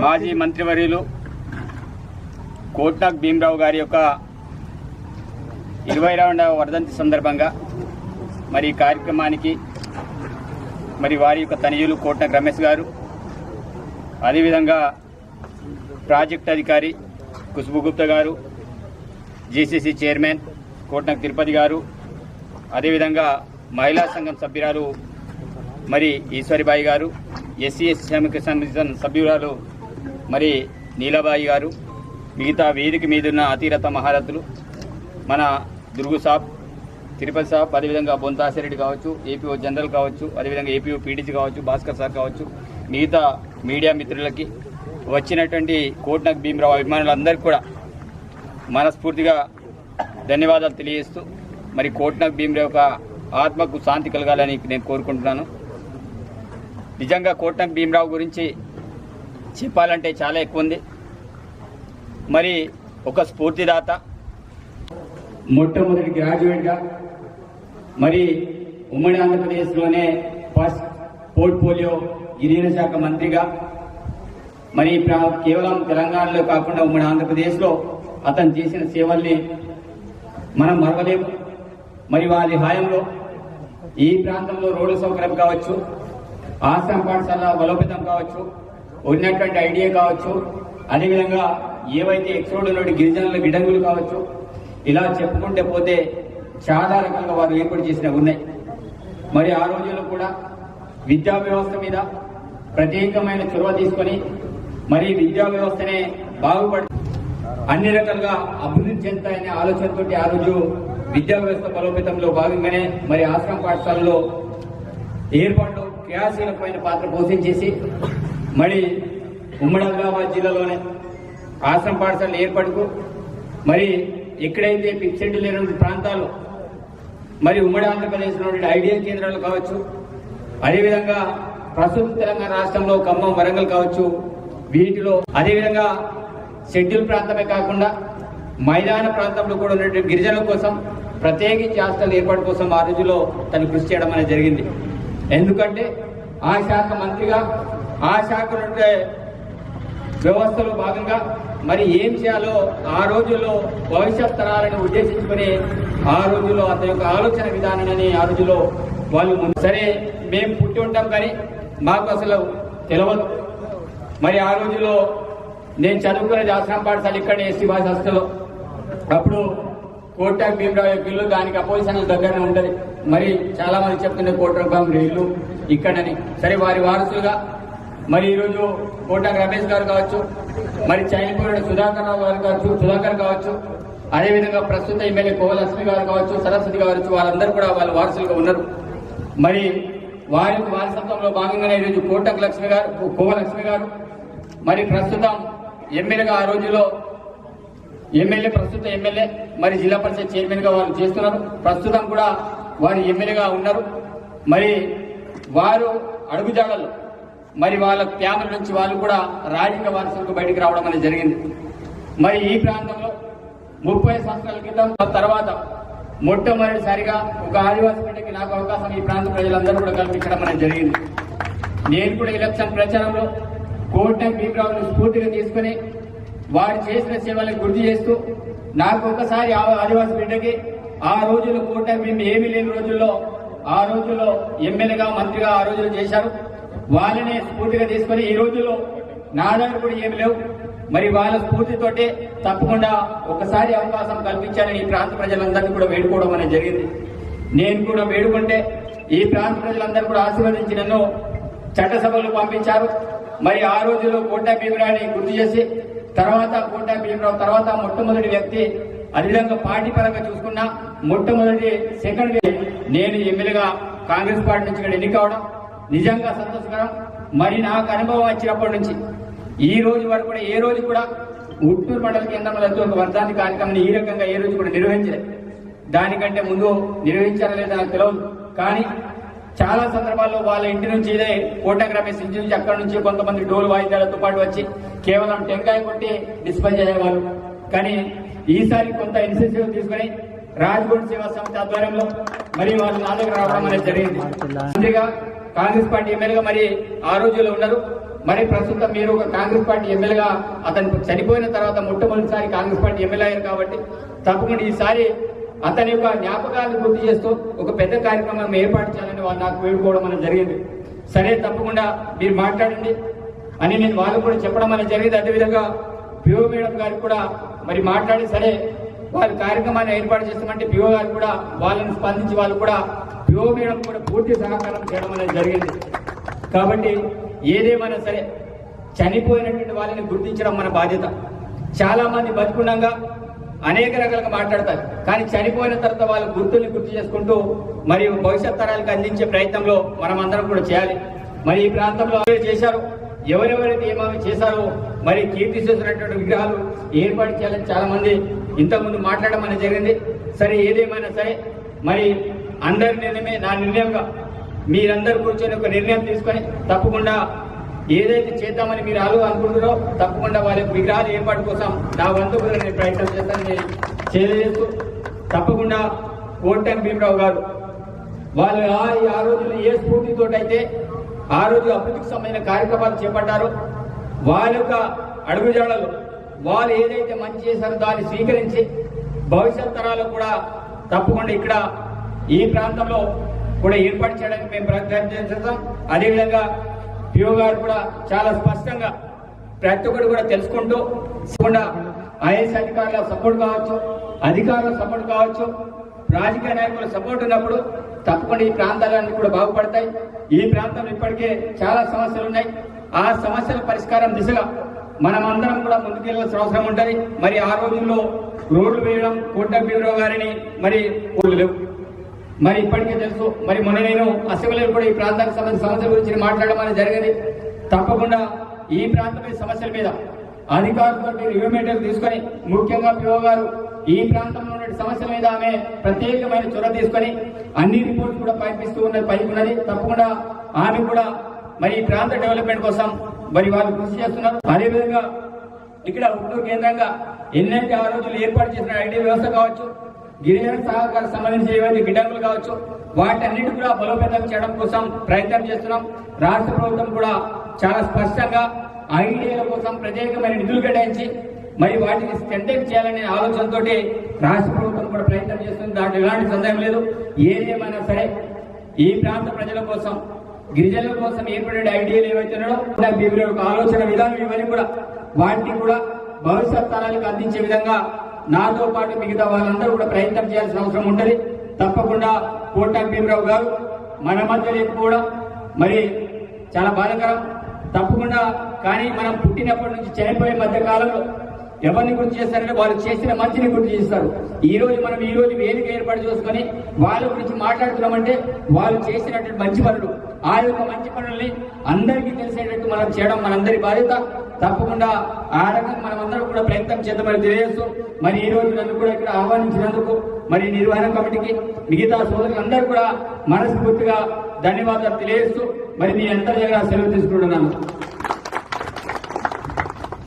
మాజీ మంత్రివర్యులు కోట్నాక్ భీమరావు గారి యొక్క ఇరవై రెండవ వర్ధంతి సందర్భంగా మరి ఈ కార్యక్రమానికి మరి వారి యొక్క తనయులు కోట్నాక్ రమేష్ గారు అదేవిధంగా ప్రాజెక్ట్ అధికారి కుసుబు గుప్తా గారు జేసీసీ చైర్మన్ కోట్నాక్ తిరుపతి గారు అదేవిధంగా మహిళా సంఘం సభ్యురాలు మరి ఈశ్వరిబాయి గారు ఎస్సీ ఎస్సీ శ్రమిక సంబంధించిన సభ్యురాలు మరి నీలబాయి గారు మిగతా వేదిక మీదున్న అతిరత మహారథులు మన దుర్గు సాబ్ తిరుపతి సాబ్ అదేవిధంగా బొంతాసిరెడ్డి కావచ్చు ఏపీఓ జనరల్ కావచ్చు అదేవిధంగా ఏపీఓ పీడీసీ కావచ్చు భాస్కర్ సార్ కావచ్చు మిగతా మీడియా మిత్రులకి వచ్చినటువంటి కోట్నక్ భీమరావు అభిమానులందరికీ కూడా మనస్ఫూర్తిగా ధన్యవాదాలు తెలియజేస్తూ మరి కోట్నక్ భీమరావు యొక్క ఆత్మకు శాంతి కలగాలని నేను కోరుకుంటున్నాను. నిజంగా కోటం భీమరావు గురించి చెప్పాలంటే చాలా ఎక్కువ ఉంది. మరి ఒక స్ఫూర్తిదాత. మొట్టమొదటి గ్రాడ్యుయేట్గా మరి ఉమ్మడి ఆంధ్రప్రదేశ్లోనే ఫస్ట్ పోర్ట్ఫోలియో గిరిజన శాఖ మంత్రిగా మరి కేవలం తెలంగాణలో కాకుండా ఉమ్మడి ఆంధ్రప్రదేశ్లో అతను చేసిన సేవల్ని మనం మరవలేము. మరి వారి హాయంలో ఈ ప్రాంతంలో రోడ్డు సౌకర్యం కావచ్చు ఆశ్రమ పాఠశాల బలోపేతం కావచ్చు ఉన్నటువంటి ఐడియా కావచ్చు అదేవిధంగా ఏవైతే ఎక్స్రోడ్లోని గిరిజనుల గిడంగులు కావచ్చు ఇలా చెప్పుకుంటే పోతే చాలా రకాలుగా వారు ఏర్పాటు చేసినవి ఉన్నాయి. మరి ఆ రోజుల్లో కూడా విద్యా వ్యవస్థ మీద ప్రత్యేకమైన చొరవ తీసుకొని మరి విద్యా వ్యవస్థనే బాగుపడి అన్ని రకాలుగా అభివృద్ధి చెందుతాయనే ఆలోచనతోటి ఆ రోజు విద్యా వ్యవస్థ బలోపేతంలో భాగంగానే మరి ఆశ్రమ పాఠశాలలో ఏర్పాటు క్రియాశీలకమైన పాత్ర పోషించేసి మరి ఉమ్మడి ఆదిలాబాద్ జిల్లాలోనే ఆశ్రమ పాఠశాల ఏర్పాటుకు మరి ఎక్కడైతే ఫిక్సెడ్ లేని ప్రాంతాలు మరి ఉమ్మడి ఆంధ్రప్రదేశ్లో ఐడియల్ కేంద్రాలు కావచ్చు అదేవిధంగా ప్రస్తుత తెలంగాణ రాష్ట్రంలో ఖమ్మం వరంగల్ కావచ్చు వీటిలో అదేవిధంగా షెడ్యూల్ ప్రాంతమే కాకుండా మైదాన ప్రాంతంలో కూడా ఉన్నటువంటి గిరిజనుల కోసం ప్రత్యేకించి హాస్టల్ ఏర్పాటు కోసం ఆ రోజులో తను కృషి చేయడం అనేది జరిగింది. ఎందుకంటే ఆ శాఖ మంత్రిగా ఆ శాఖ ఉండే వ్యవస్థలో భాగంగా మరి ఏం చేయాలో ఆ రోజుల్లో భవిష్యత్ తరాలను ఉద్దేశించుకుని ఆ రోజుల్లో అతని యొక్క ఆలోచన విధానాన్ని ఆ రోజుల్లో వాళ్ళు సరే మేము పుట్టి ఉంటాం కానీ మాకు అసలు తెలియదు మరి ఆ రోజుల్లో నేను చదువుకునేది ఆశ్రమ పాఠశాల ఇక్కడ ఎస్టీ భాష హాస్టల్లో అప్పుడు కోటాక్ భీమరావు యొక్క ఇల్లు దానికి అపోజిషన్ దగ్గరనే ఉండదు మరి చాలా మంది చెప్తున్నారు రూపాయలు ఇల్లు ఇక్కడని. సరే వారి వారసులుగా మరి ఈరోజు కోటాక్ రమేష్ గారు కావచ్చు మరి చైనపూర్ సుధాకర్ రావు గారు కావచ్చు సుధాకర్ కావచ్చు అదేవిధంగా ప్రస్తుత ఎమ్మెల్యే కోవలక్ష్మి గారు కావచ్చు సరస్వతి కావచ్చు వాళ్ళందరూ కూడా వాళ్ళ వారసులుగా ఉన్నారు. మరి వారి వారసత్వంలో భాగంగానే ఈరోజు కోటక్ లక్ష్మి గారు కోవలక్ష్మి గారు మరి ప్రస్తుతం ఎమ్మెల్యేగా ఆ రోజులో ఎమ్మెల్యే ప్రస్తుత ఎమ్మెల్యే మరి జిల్లా పరిషత్ చైర్మన్గా వాళ్ళు చేస్తున్నారు. ప్రస్తుతం కూడా వారు ఎమ్మెల్యేగా ఉన్నారు. మరి వారు అడుగుజాడలు. మరి వాళ్ళ ఫ్యామిలీ నుంచి వాళ్ళు కూడా రాజకీయ వారసులకు బయటికి రావడం అనేది జరిగింది. మరి ఈ ప్రాంతంలో ముప్పై సంవత్సరాల క్రితం తర్వాత మొట్టమొదటిసారిగా ఒక ఆదివాసీ బిడ్డకి నాకు అవకాశం ఈ ప్రాంత ప్రజలందరూ కూడా కల్పించడం అనేది జరిగింది. నేను కూడా ఎలక్షన్ ప్రచారంలో కోటం భీమరావును స్ఫూర్తిగా తీసుకుని వారు చేసిన సేవలను గుర్తు చేస్తూ నాకు ఒకసారి ఆ ఆదివాసీ బిడ్డకి ఆ రోజులు కోటం భీమ్ ఏమీ లేని రోజుల్లో ఆ రోజుల్లో ఎమ్మెల్యేగా మంత్రిగా ఆ రోజులు చేశారు. వాళ్ళని స్ఫూర్తిగా తీసుకొని ఈ రోజుల్లో నా దగ్గర కూడా ఏమి లేవు. మరి వాళ్ళ స్ఫూర్తితోటే తప్పకుండా ఒకసారి అవకాశం కల్పించాలని ఈ ప్రాంత ప్రజలందరినీ కూడా వేడుకోవడం అనేది జరిగింది. నేను కూడా వేడుకుంటే ఈ ప్రాంత ప్రజలందరూ కూడా ఆశీర్వదించి నన్ను చట్టసభలు పంపించారు. మరి ఆ రోజుల్లో కోట భీమరాని గుర్తు చేసి తర్వాత కోట భీమరావు తర్వాత మొట్టమొదటి వ్యక్తి అదేవిధంగా పార్టీ పరంగా చూసుకున్నా మొట్టమొదటి సెకండ్ నేను ఎమ్మెల్యేగా కాంగ్రెస్ పార్టీ నుంచి ఇక్కడ ఎన్నికవడం నిజంగా సంతోషకరం. మరి నాకు అనుభవం వచ్చినప్పటి నుంచి ఈ రోజు వరకు కూడా ఏ రోజు కూడా ఉట్టూరు మండల కేంద్రంలో ఒక వర్ధాంతి కార్యక్రమాన్ని ఈ రకంగా ఏ రోజు కూడా నిర్వహించలేదు దానికంటే ముందు నిర్వహించారా లేదా నాకు తెలియదు కానీ చాలా సందర్భాల్లో వాళ్ళ ఇంటి నుంచి ఇదే ఫోటోగ్రఫీ రమేష్ ఇంటి నుంచి అక్కడ నుంచి కొంతమంది డోలు వాయిద్యాలతో పాటు వచ్చి కేవలం టెంకాయ కొట్టి డిస్పైజ్ చేసేవాళ్ళు కానీ ఈసారి కొంత ఇనిషియేటివ్ తీసుకుని రాజ్కోట్ సేవా సమితి ఆధ్వర్యంలో మరి వాళ్ళు నా దగ్గర రావడం అనేది జరిగింది. మంత్రిగా కాంగ్రెస్ పార్టీ ఎమ్మెల్యేగా మరి ఆ రోజుల్లో ఉన్నారు. మరి ప్రస్తుతం మీరు ఒక కాంగ్రెస్ పార్టీ ఎమ్మెల్యేగా అతను చనిపోయిన తర్వాత మొట్టమొదటిసారి కాంగ్రెస్ పార్టీ ఎమ్మెల్యే అయ్యారు కాబట్టి తప్పకుండా ఈసారి అతని యొక్క జ్ఞాపకాలను గుర్తు చేస్తూ ఒక పెద్ద కార్యక్రమం ఏర్పాటు చేయాలని వాళ్ళు నాకు వేడుకోవడం అనేది జరిగింది. సరే తప్పకుండా మీరు మాట్లాడండి. అని నేను వాళ్ళు కూడా చెప్పడం అనేది జరిగింది. అదేవిధంగా పిఓ మేడం గారికి కూడా మరి మాట్లాడి సరే వాళ్ళ కార్యక్రమాన్ని ఏర్పాటు చేస్తామంటే పిఓ గారు కూడా వాళ్ళని స్పందించి వాళ్ళు కూడా పిఓ మేడం కూడా పూర్తి సహకారం చేయడం అనేది జరిగింది. కాబట్టి ఏదేమైనా సరే చనిపోయినటువంటి వాళ్ళని గుర్తించడం మన బాధ్యత. చాలా మంది బతుకుండగా అనేక రకాలుగా మాట్లాడతారు. కానీ చనిపోయిన తర్వాత వాళ్ళ గుర్తుల్ని గుర్తు చేసుకుంటూ మరియు భవిష్యత్ తరాలకు అందించే ప్రయత్నంలో మనం అందరం కూడా చేయాలి. మరి ఈ ప్రాంతంలో చేశారు. ఎవరెవరైతే ఏమేమి చేశారో మరి కీర్తి చేసినటువంటి విగ్రహాలు ఏర్పాటు చేయాలని చాలా మంది ఇంతకుముందు మాట్లాడడం అనేది జరిగింది. సరే ఏదేమైనా సరే మరి అందరి నిర్ణయమే నా నిర్ణయంగా మీరందరూ కూర్చొని ఒక నిర్ణయం తీసుకొని తప్పకుండా ఏదైతే చేద్దామని మీరు ఆలో అనుకుంటున్నారో తప్పకుండా వారి విగ్రహాలు విగ్రహాల ఏర్పాటు కోసం నా వంతు కూడా నేను ప్రయత్నం చేస్తానని తెలియజేస్తూ తప్పకుండా కోటం భీమరావు గారు వాళ్ళు ఆ రోజులు రోజుల్లో ఏ స్ఫూర్తితో అయితే ఆ రోజు అభివృద్ధికి సంబంధించిన కార్యక్రమాలు చేపట్టారో. వాళ్ళ యొక్క అడుగుజాడలు వాళ్ళు ఏదైతే మంచి చేశారో దాన్ని స్వీకరించి భవిష్యత్ తరాలు కూడా తప్పకుండా ఇక్కడ ఈ ప్రాంతంలో కూడా ఏర్పాటు చేయడానికి మేము ప్రయత్నం చేస్తాం. అదేవిధంగా పిఓ గారు కూడా చాలా స్పష్టంగా ప్రతి ఒక్కరు కూడా తెలుసుకుంటూ తప్పకుండా ఐఏఎస్ అధికారుల సపోర్ట్ కావచ్చు అధికారుల సపోర్ట్ కావచ్చు రాజకీయ నాయకుల సపోర్ట్ ఉన్నప్పుడు తప్పకుండా ఈ ప్రాంతాలన్నీ కూడా బాగుపడతాయి. ఈ ప్రాంతంలో ఇప్పటికే చాలా సమస్యలు ఉన్నాయి ఆ సమస్యల పరిష్కారం దిశగా మనం అందరం కూడా ముందుకెళ్ళాల్సిన అవసరం ఉంటుంది. మరి ఆ రోజుల్లో రోడ్లు వేయడం కోట బ్యూరో గారిని మరి లేవు. మరి ఇప్పటికే తెలుసు మరి మొన్న నేను అసెంబ్లీలో కూడా ఈ ప్రాంతానికి సంబంధించిన సమస్యల గురించి మాట్లాడడం అనేది జరిగింది. తప్పకుండా ఈ ప్రాంతమైన సమస్యల మీద అధికారులతో రివ్యూ మీటింగ్ తీసుకొని ముఖ్యంగా పిఓ గారు ఈ ప్రాంతంలో సమస్యల మీద ఆమె ప్రత్యేకమైన చొరవ తీసుకొని అన్ని రిపోర్ట్స్ కూడా పంపిస్తూ ఉన్నది పైకి ఉన్నది. తప్పకుండా ఆమె కూడా మరి ఈ ప్రాంత డెవలప్మెంట్ కోసం మరి వాళ్ళు కృషి చేస్తున్నారు. అదేవిధంగా ఇక్కడ ఉట్టూరు కేంద్రంగా ఎన్నైతే ఆ రోజులు ఏర్పాటు చేసిన ఐటీ వ్యవస్థ కావచ్చు గిరిజన సహకార సంబంధించి ఏవైతే గిడ్డంగులు కావచ్చు వాటన్నిటి కూడా బలోపేతం చేయడం కోసం ప్రయత్నం చేస్తున్నాం. రాష్ట్ర ప్రభుత్వం కూడా చాలా స్పష్టంగా ఐడియాల కోసం ప్రత్యేకమైన నిధులు కేటాయించి మరి వాటిని స్ట్రెంథెన్ చేయాలనే ఆలోచనతో రాష్ట్ర ప్రభుత్వం కూడా ప్రయత్నం చేస్తుంది. దాంట్లో ఎలాంటి సందేహం లేదు. ఏదేమైనా సరే ఈ ప్రాంత ప్రజల కోసం గిరిజనుల కోసం ఏర్పడే ఐడియాలు ఏవైతే ఉన్నాయో వీరి యొక్క ఆలోచన విధానం ఇవన్నీ కూడా వాటిని కూడా భవిష్యత్ తరాలకు అందించే విధంగా నాతో పాటు మిగతా వాళ్ళందరూ కూడా ప్రయత్నం చేయాల్సిన అవసరం ఉంటుంది. తప్పకుండా కోటా భీమరావు గారు మన మధ్య లేకపోవడం మరి చాలా బాధాకరం. తప్పకుండా కానీ మనం పుట్టినప్పటి నుంచి చనిపోయే మధ్య కాలంలో ఎవరిని గుర్తు చేస్తారంటే వాళ్ళు చేసిన మంచిని గుర్తు చేస్తారు. ఈ రోజు మనం ఈ రోజు వేదిక ఏర్పాటు చేసుకొని వాళ్ళ గురించి మాట్లాడుతున్నామంటే వాళ్ళు చేసినటువంటి మంచి పనులు. ఆ యొక్క మంచి పనుల్ని అందరికీ తెలిసేటట్టు మనం చేయడం మనందరి బాధ్యత. తప్పకుండా ఆ రకంగా మనం అందరం కూడా ప్రయత్నం చేద్దామని తెలియజేస్తూ మరి ఈ రోజు నన్ను కూడా ఇక్కడ ఆహ్వానించినందుకు మరి నిర్వహణ కమిటీకి మిగతా సోదరులందరూ కూడా మనస్ఫూర్తిగా ధన్యవాదాలు తెలియజేస్తూ మరి మీ అందరి దగ్గర సెలవు తీసుకుంటున్నాను.